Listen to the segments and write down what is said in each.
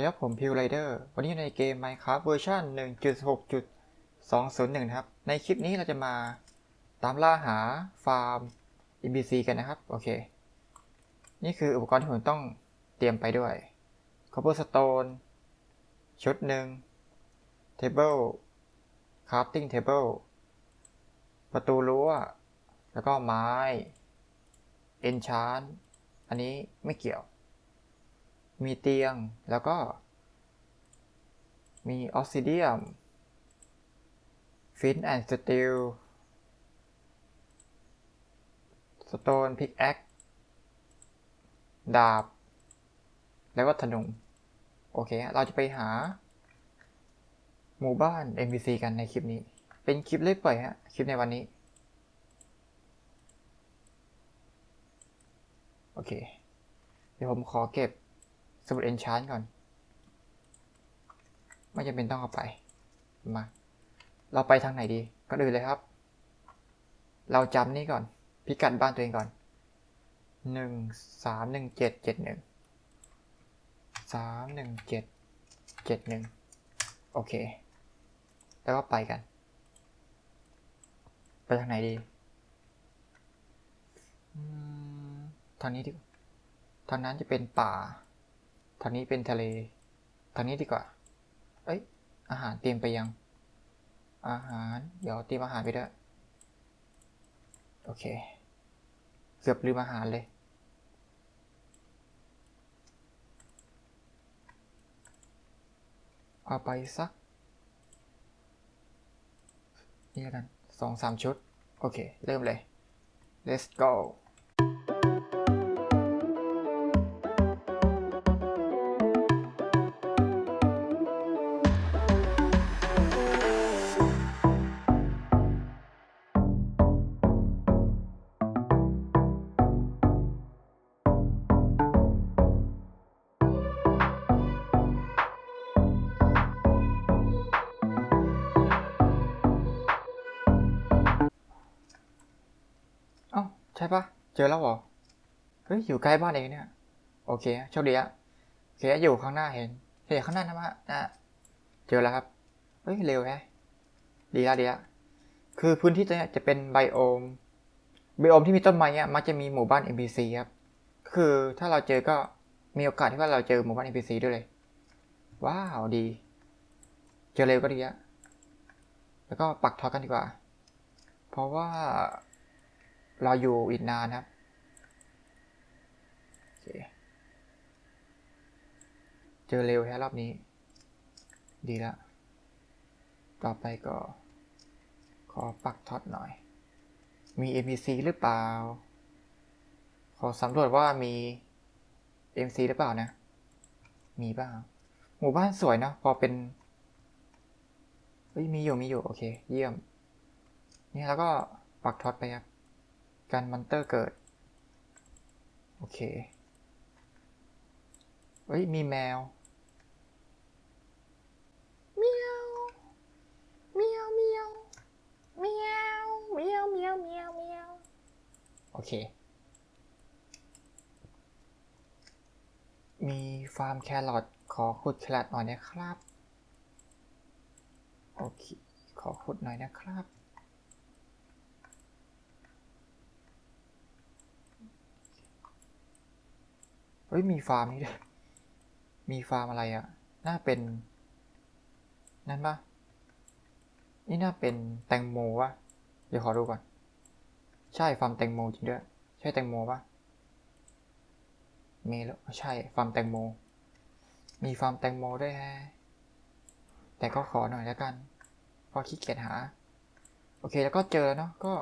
ดีครับผมพิวไรเดอร์วันนี้ในเกม Minecraft เวอร์ชัน1.6.201 นะครับ ในคลิปนี้เราจะมาตามล่าหาฟาร์ม NPC กันนะครับ โอเค นี่คืออุปกรณ์ที่ผมต้องเตรียมไปด้วย Cobblestone ชุดหนึ่ง Table Crafting Table ประตูรั้ว แล้วก็ไม้ Enchant อันนี้ไม่เกี่ยว มีเตียงแล้วก็ มีออกซิเดียมฟินแอนด์สตีลสโตนพิกแอคดาบ แล้วก็ธนูโอเค เราจะไปหา หมู่บ้าน NPC กันในคลิปนี้ เป็นคลิปเล็กปล่อยฮะ คลิปในวันนี้ โอเค เดี๋ยวผมขอเก็บ สมุดเอนชานก่อน ไม่จำเป็นต้องเอาไป มา เราไปทางไหนดี ก็อื่นเลยครับ เราจำนี่ก่อน พิกัดบ้านตัวเองก่อน หนึ่งสามหนึ่งเจ็ดเจ็ดหนึ่ง สามหนึ่งเจ็ดเจ็ดหนึ่ง โอเค แล้วก็ไปกัน ไปทางไหนดีทางนี้ที่ทางนั้นจะเป็นป่า ทางนี้เป็นทะเล ทางนี้ดีกว่า เอ้ย อาหารเตรียมไปยัง อาหาร เดี๋ยวเตรียมอาหารไปด้วยโอเค เกือบลืมอาหารเลย เอาไปสัก นี่กันสองสามชุด โอเค เริ่มเลย let's go เจอแล้วเหรอ เฮ้ย อยู่ใกล้บ้านเองเนี่ย โอเคโชคดีอะโอเคอยู่ข้างหน้าเห็น เห็นข้างหน้านะมะนะเจอแล้วครับ เฮ้ย เร็วแฮะดีละดีละคือพื้นที่ตัวเนี้ยจะเป็นไบโอม ไบโอมที่มีต้นไม้เนี่ยมักจะมีหมู่บ้าน NPC ครับ คือถ้าเราเจอก็มีโอกาสที่ว่าเราเจอหมู่บ้าน NPC ด้วยเลย ว้าวดี เจอเร็วก็ดีอะแล้วก็ปักทอกันดีกว่า เพราะว่า ราอยู่อีกนานครับเเจอเร็วแค่รอบนี้ ดีละ ต่อไปก็ ขอปักท็อตหน่อย มี NPC หรือเปล่า ขอสำรวจว่ามี MC หรือเปล่านะ มีเปล่าหมู่บ้านสวยเนะพอเป็นเฮ้ยมีอยู่มีอยู่ โอเค เยี่ยม นี่แล้วก็ปักท็อตไปครับ การมอนเตอร์เกิด โอเค เฮ้ย มีแมวเมียวเมียวเมียวเมียวเมียวเมียวเมียวเมียวโอเค มีฟาร์มแครอทขอขุดแครอทหน่อยนะครับ โอเค ขอขุดหน่อยนะครับ เฮ้ย มีฟาร์มนี่ด้วย มีฟาร์มอะไรอะ่ะ น่าเป็น นั่นปะนี่น่าเป็นแตงโมวะเดี๋ยวขอดูก่อน ใช่ฟาร์มแตงโมจริงด้วย ใช่แตงโมปะมีแล้วใช่ฟาร์มแตงโม มีฟาร์มแตงโมด้วยฮะ แต่ก็ขอหน่อยแล้วกันเพราะขี้เกียจหา โอเคแล้วก็เจอแล้วเนาะ ก็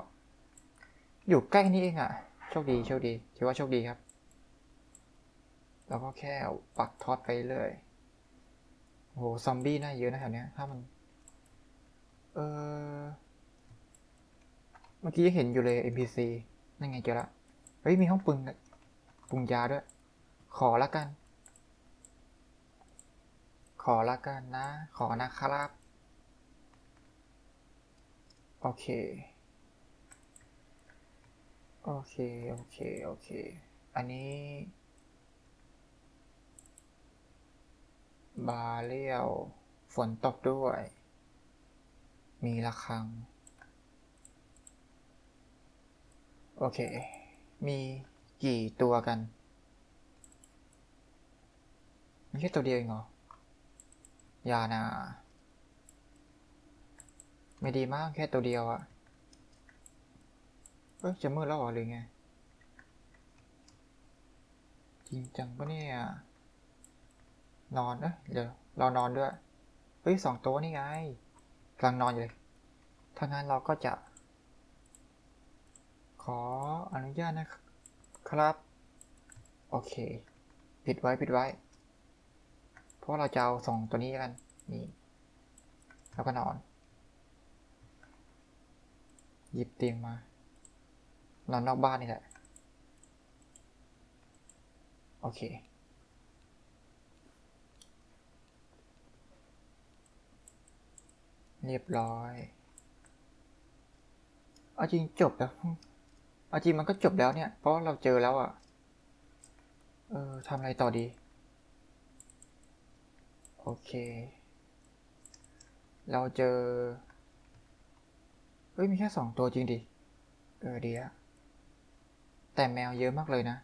อยู่ใกล้นี้เองอะ่ะ โชคดี โชคดี ถือว่าโชคดีครับ แล้วก็แค่ปักท็อตไปเลยโหซอมบี้น่าเยอะนะแถวเนี้ยถ้ามัน เออเมื่อกี้เห็นอยู่เลย NPC นั่นไงเจอละ เฮ้ย มีห้องปรุงปรุงยาด้วย ขอละกัน ขอละกันนะ ขอนะครับ โอเค โอเค โอเค โอเค อันนี้ บาเรียว ฝนตกด้วย มีระฆัง โอเค มีกี่ตัวกันไม่ใช่ตัวเดียวเองเหรอ ยานา ไม่ดีมากแค่ตัวเดียวอะเอ้ยจะมืดแล้วหรอหรือไง จริงจังปะเนี่ย นอนเอ้ยเดี๋ยวเรานอนด้วย เฮ้ยสองตัวนี่ไงกำลังนอนอยู่เลยถ้างั้นเราก็จะ ขออนุญาตนะครับ โอเค ปิดไว้ปิดไว้ เพราะเราจะเอาสองตัวนี้กัน นี่ แล้วก็นอน หยิบเตียงมา นอนนอกบ้านนี่แหละ โอเค เรียบร้อย เอาจริงจบแล้ว เอาจริงมันก็จบแล้วเนี่ย เพราะเราเจอแล้วอะ่ะ เออทำอะไรต่อดี โอเค เราเจอ เฮ้ย มีแค่สองตัวจริงดิ เออดีอะแต่แมวเยอะมากเลยนะ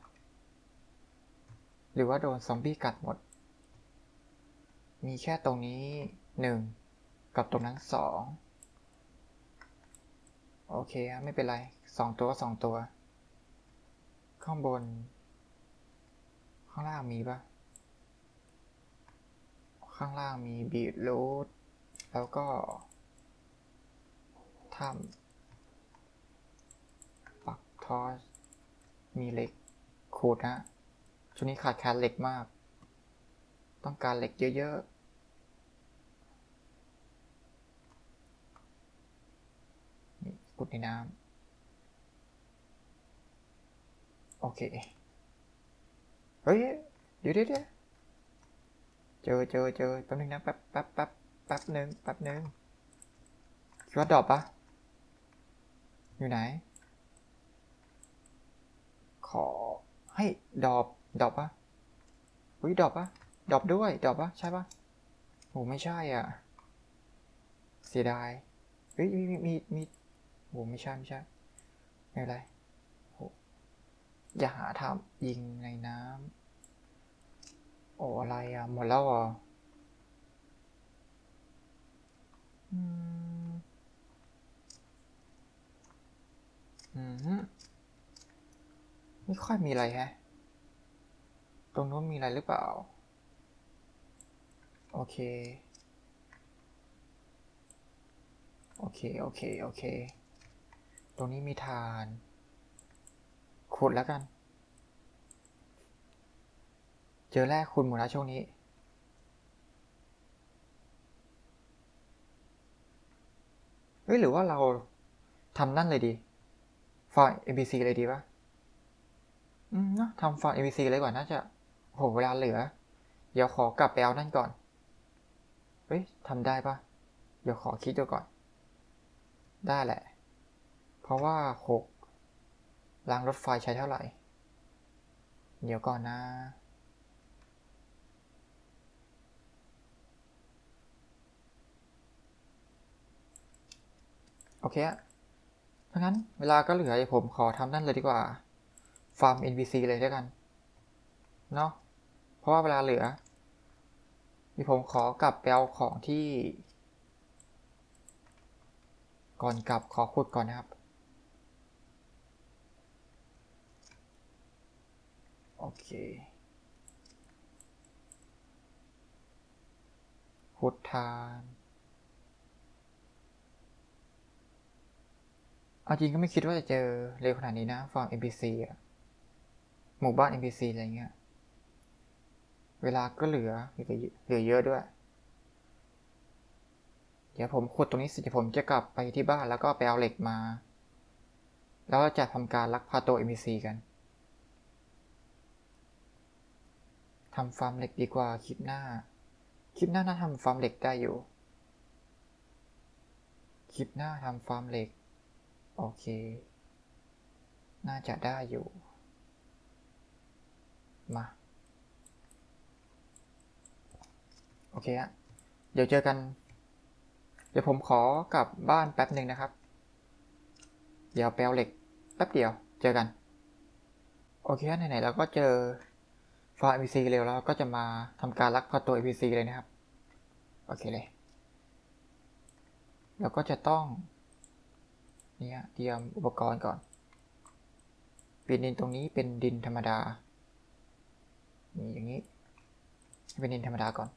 หรือว่าโดนซอมบี้กัดหมด มีแค่ตรงนี้หนึ่ง กับตรงนั้นสองโอเคไม่เป็นไรสองตัวสองตัว ข้างบน ข้างล่างมีปะข้างล่างมีบีทรูทแล้วก็ถ้ำปักทอสมีเหล็กขูดนะช่วงนี้ขาดแคลนเหล็กมาก ต้องการเหล็กเยอะๆ นี่ขุ ดในน้ำโอเค เฮ้ย เดี๋ยวเดี๋ยวเจอเจอเจอแป๊บนึงนะแป๊บแป๊บแป๊บแป๊บหนึ่งแป๊บหนึ่งคิดว่าดรอปปะอยู่ไหน ขอให้ดรอปดรอปปะอุ้ยดรอปปะดรอปด้วยดรอปปะใช่ปะโหไม่ใช่อะ เสียดายเฮ้ยมีมีมีมี โหไม่ใช่ไม่ใช่ไม่เป็นไรโหอย่าหาทำยิงในน้ำโอ้อะไรอะ หมดแล้วเหรออืมอืมไม่ค่อยมีอะไรแฮะ ตรงนู้นมีอะไรหรือเปล่า โอเค โอเค โอเค โอเค ตรงนี้มีทาน ขุดแล้วกัน เจอแร่คุณหมดแล้วช่วงนี้ เฮ้ย หรือว่าเราทำนั่นเลยดีฟาร์ม NPC เลยดีปะอืมเนอะทำฟาร์ม NPC เลยก่อนน่าจะโหเวลาเหลือ เดี๋ยวขอกลับไปเอานั่นก่อน เฮ้ยทำได้ปะเดี๋ยวขอคิดดูก่อน ได้แหละ เพราะว่าหกรางรถไฟใช้เท่าไหร่ เดี๋ยวก่อนนะโอเคอะถ้างั้นเวลาก็เหลือผมขอทำนั่นเลยดีกว่า ฟาร์ม NPC เลยด้วยกัน เนาะ เพราะว่าเวลาเหลือเดี๋ยวผมขอกลับไปเอาของที่ ก่อนกลับขอขุดก่อนนะครับ โอเคขุดทานเอาจริงก็ไม่คิดว่าจะเจอเร็วขนาดนี้นะฟาร์ม NPC อะหมู่บ้าน NPC อะไรเงี้ย เวลาก็เหลือเหลือเยอะด้วย เดี๋ยวผมขุดตรงนี้เสร็จผมจะกลับไปที่บ้านแล้วก็ไปเอาเหล็กมา แล้วจะทำการลักพาตัว NPC กัน ทำฟาร์มเหล็กดีกว่าคลิปหน้า คลิปหน้าน่าทำฟาร์มเหล็กได้อยู่ คลิปหน้าทำฟาร์มเหล็ก โอเค น่าจะได้อยู่ มา โอเคฮะเดี๋ยวเจอกัน เดี๋ยวผมขอกลับบ้านแป๊บหนึ่งนะครับ เดี๋ยวแปลเหล็กแป๊บเดียว เจอกัน โอเคฮะไหนๆเราก็เจอ ฟาร์ม NPC เร็วแล้วก็จะมาทำการลักพาตัว NPC เลยนะครับ โอเคเลยเราก็จะต้องเนี่ยเตรียมอุปกรณ์ก่อนเป็นดินตรงนี้เป็นดินธรรมดานี่อย่างนี้ เป็นดินธรรมดาก่อน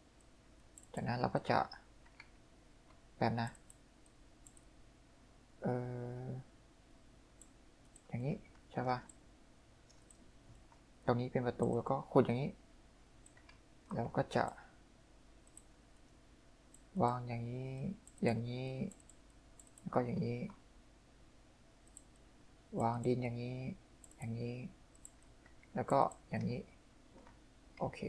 จากนั้นเราก็จะแบบนะ เอออย่างนี้ใช่ปะ ตรงนี้เป็นประตูแล้วก็ขุดอย่างนี้ แล้วก็จะ วางอย่างนี้ อย่างนี้แล้วก็อย่างนี้ วางดินอย่างนี้ อย่างนี้ แล้วก็อย่างนี้ โอเค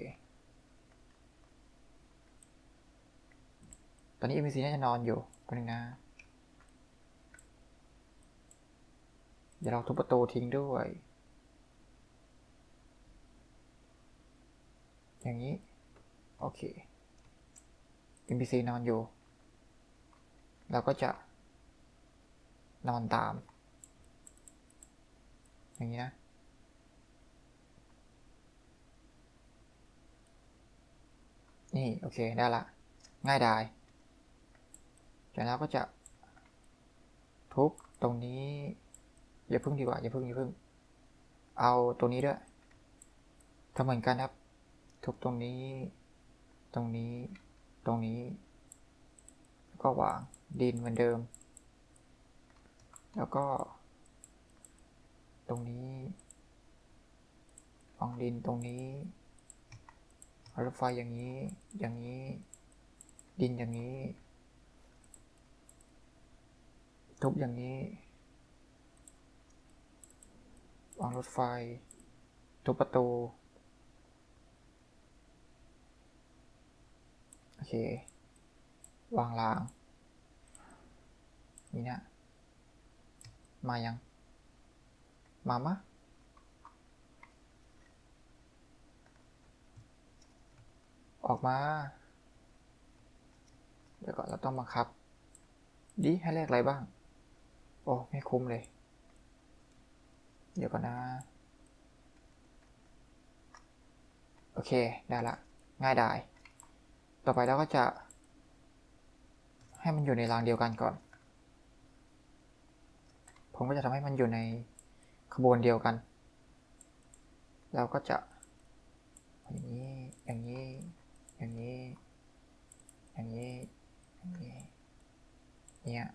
ตอนนี้ MVC น่าจะนอนอยู่คนหนึ่งนะเดี๋ยวเราทุบประตูทิ้งด้วย อย่างนี้ โอเค NPC นอนอยู่ เราก็จะนอนตาม อย่างนี้นะ นี่ โอเค ได้ละ ง่ายดายจากนั้นก็จะ ทุบตรงนี้ อย่าพึ่งดีกว่า อย่าพึ่งอย่าพึ่ง เอาตรงนี้ด้วยทำเหมือนกันครับ ทุบตรงนี้ ตรงนี้ ตรงนี้ แล้วก็วางดินเหมือนเดิม แล้วก็ ตรงนี้วางดินตรงนี้รถไฟอย่างนี้ อย่างนี้ ดินอย่างนี้ ทุบอย่างนี้วางรถไฟ ทุบประตู โอ เค วางราง นี่นะ มายัง มามะออกมา เดี๋ยวก่อนเราต้องบังคับดีให้แลกอะไรบ้าง โอ้ ไม่คุ้มเลย เดี๋ยวก่อนนะ โอเค ได้ละ ง่ายดาย ต่อไปเราก็จะ ให้มันอยู่ในรางเดียวกันก่อน ผมก็จะทำให้มันอยู่ในขบวนเดียวกันแล้วก็จะ อย่างนี้ อย่างนี้ อย่างนี้ อย่างนี้ อย่างนี้ เนี่ย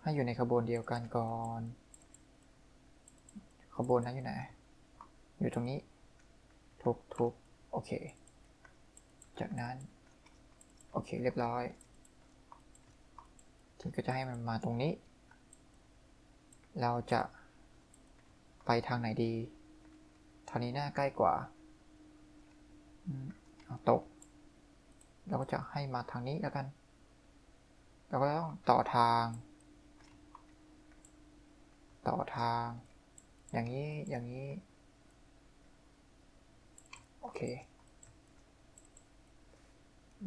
ให้อยู่ในขบวนเดียวกันก่อน ขบวนนั้นอยู่ไหน อยู่ตรงนี้ ทุบทุบโอเค จากนั้น โอเคเรียบร้อยทีก็จะให้มันมาตรงนี้ เราจะไปทางไหนดี ทางนี้น่าใกล้กว่าเอาตก เราก็จะให้มาทางนี้แล้วกัน เราก็ต้องต่อทาง ต่อทาง อย่างนี้ อย่างนี้ โอเค ไ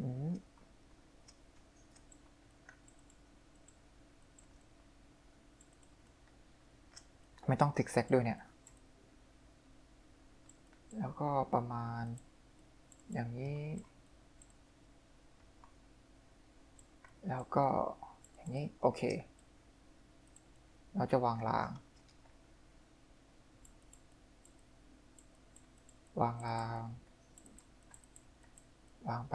ม่ต้องติกแซกด้วยเนี่ย แล้วก็ประมาณ อย่างนี้ แล้วก็อย่างนี้ โอเค เราจะวางราง วางราง วางไป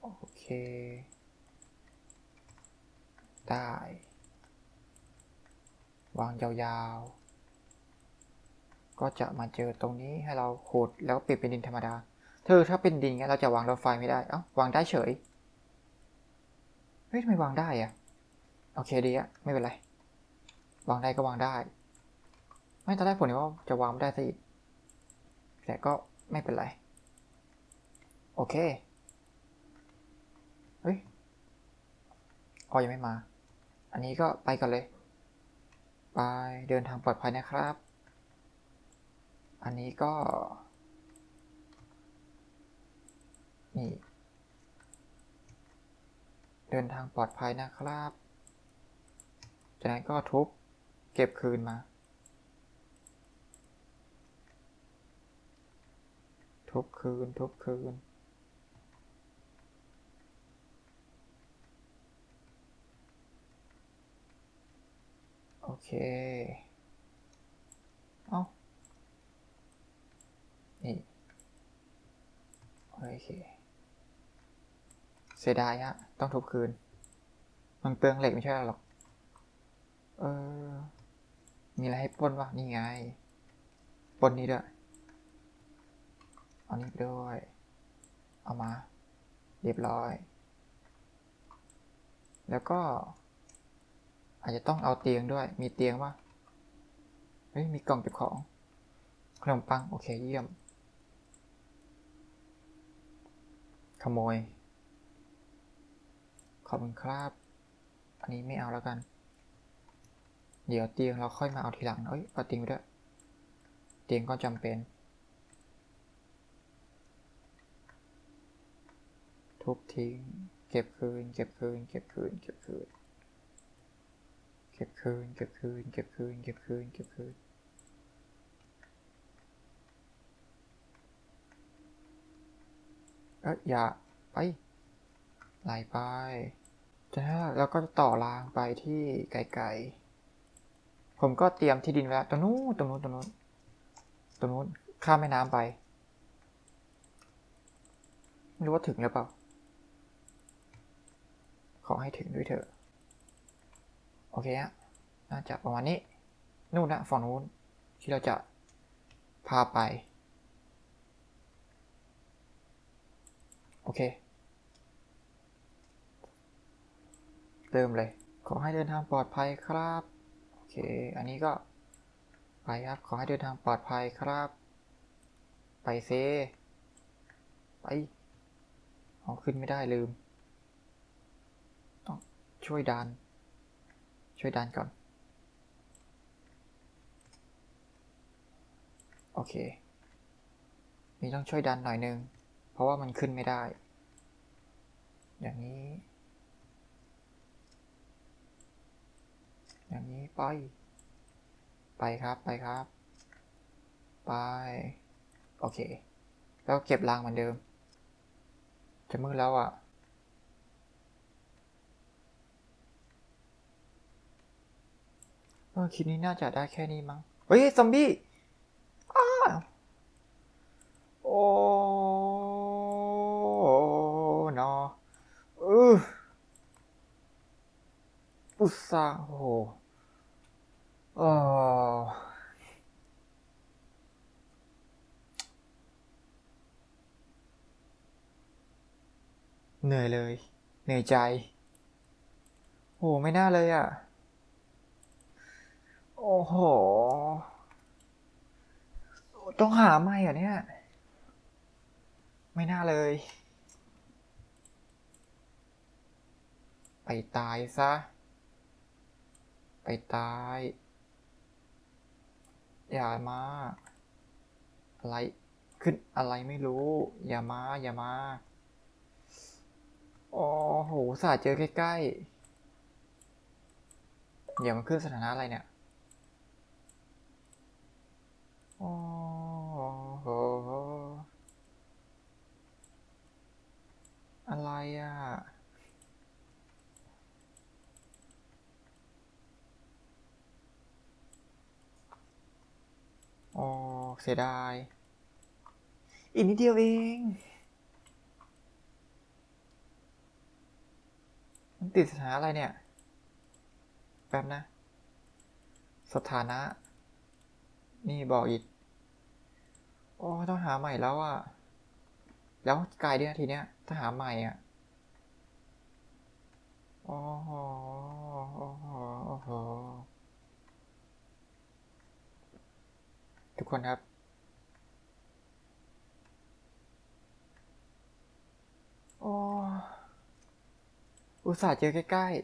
โอ เค ได้ วางยาวๆ ก็จะมาเจอตรงนี้ให้เราขุดแล้วเปลี่ยนเป็นดินธรรมดา เธอถ้าเป็นดินงั้นเราจะวางรถไฟไม่ได้ เอ้าวางได้เฉย เฮ้ยทำไมวางได้อะโอเคดีอะไม่เป็นไร วางได้ก็วางได้ ไม่ตอนแรกผมนึกว่าจะวางไม่ได้ซะอีกแต่ก็ไม่เป็นไร โอเค เฮ้ยอ๋อยังไม่มา อันนี้ก็ไปก่อนเลย ไปเดินทางปลอดภัยนะครับ อันนี้ก็ นี่ เดินทางปลอดภัยนะครับ จากนั้นก็ทุบเก็บคืนมา ทุบคืน ทุบคืน โอเค เอานี่โอเค เสียดายฮะ ต้องทุบคืน มันเปลืองเหล็กไม่ใช่หรอก เออ มีอะไรให้ปนวะ นี่ไงปนนี้ด้วย เอานี้ไปด้วย เอามา เรียบร้อย แล้วก็ อาจจะต้องเอาเตียงด้วย มีเตียงปะเฮ้ย มีกล่องเก็บของ ขนมปัง โอเค เยี่ยม ขโมย ขอบคุณครับ อันนี้ไม่เอาแล้วกัน เดี๋ยวเตียงเราค่อยมาเอาทีหลัง เอ้ย เอาเตียงไปด้วย เตียงก็จำเป็น ทุบทิ้ง เก็บคืน เก็บคืน เก็บคืน เก็บคืน เก็บคืน เก็บคืน เก็บคืน เก็บคืน เก็บคืน เอ้ยอย่าไปไหลไปจะแล้วก็จะต่อรางไปที่ไกลๆ ผมก็เตรียมที่ดินไว้แล้วตรงนู้นตรงนู้นตรงนู้นตรงนู้นข้ามแม่น้ำไป ไม่รู้ว่าถึงหรือเปล่า ขอให้ถึงด้วยเถอะ โอเคฮะน่าจะประมาณนี้ นู่นนะฝั่งนู้นที่เราจะพาไป โอเค เริ่มเลย ขอให้เดินทางปลอดภัยครับ โอเค อันนี้ก็ ไปครับ ขอให้เดินทางปลอดภัยครับ ไปเซ ไปเอาขึ้นไม่ได้ลืม ต้องช่วยดัน ช่วยดันก่อน โอเค นี่ต้องช่วยดันหน่อยนึง เพราะว่ามันขึ้นไม่ได้ อย่างนี้ อย่างนี้ไป ไปครับไปครับ ไป โอเค แล้วเก็บรางเหมือนเดิม จะมืดแล้วอะออ คลิปนี้น่าจะได้แค่นี้มั้ง เฮ้ย ซอมบี้อ้าโอ้นอเอออุตส่าห์โอ้โหเออเหนื่อยเลย เหนื่อยใจ โอ้ไม่น่าเลยอะ โอ้โห ต้องหาใหม่เหรอเนี่ย ไม่น่าเลย ไปตายซะ ไปตาย อย่ามา อะไร ขึ้นอะไรไม่รู้ อย่ามา อย่ามา โอ้โหสาเจอใกล้ๆ เดี๋ยวมันขึ้นสถานะอะไรเนี่ย โอ้โห อะไรอะ โอ้ เสียดาย อีกนิดเดียวเองมันติดสถานะอะไรเนี่ย แป๊บนะ สถานะ นี่บอกอีก โอ้ต้องหาใหม่แล้วอะแล้วกายด้วยทีเนี้ยถ้าหาใหม่อะโอ้โหโอ้โหโอ้โหทุกคนครับ โอ้อุตส่าห์เจอใกล้ๆ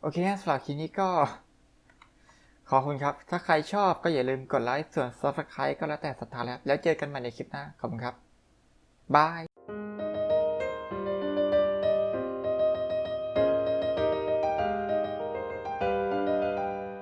โอเคสำหรับคลิปนี้ก็ ขอบคุณครับ ถ้าใครชอบก็อย่าลืมกดไลค์ ส่วน subscribe ก็แล้วแต่ศรัทธาแล้ว แล้วเจอกันใหม่ในคลิปหน้า ขอบคุณครับ บาย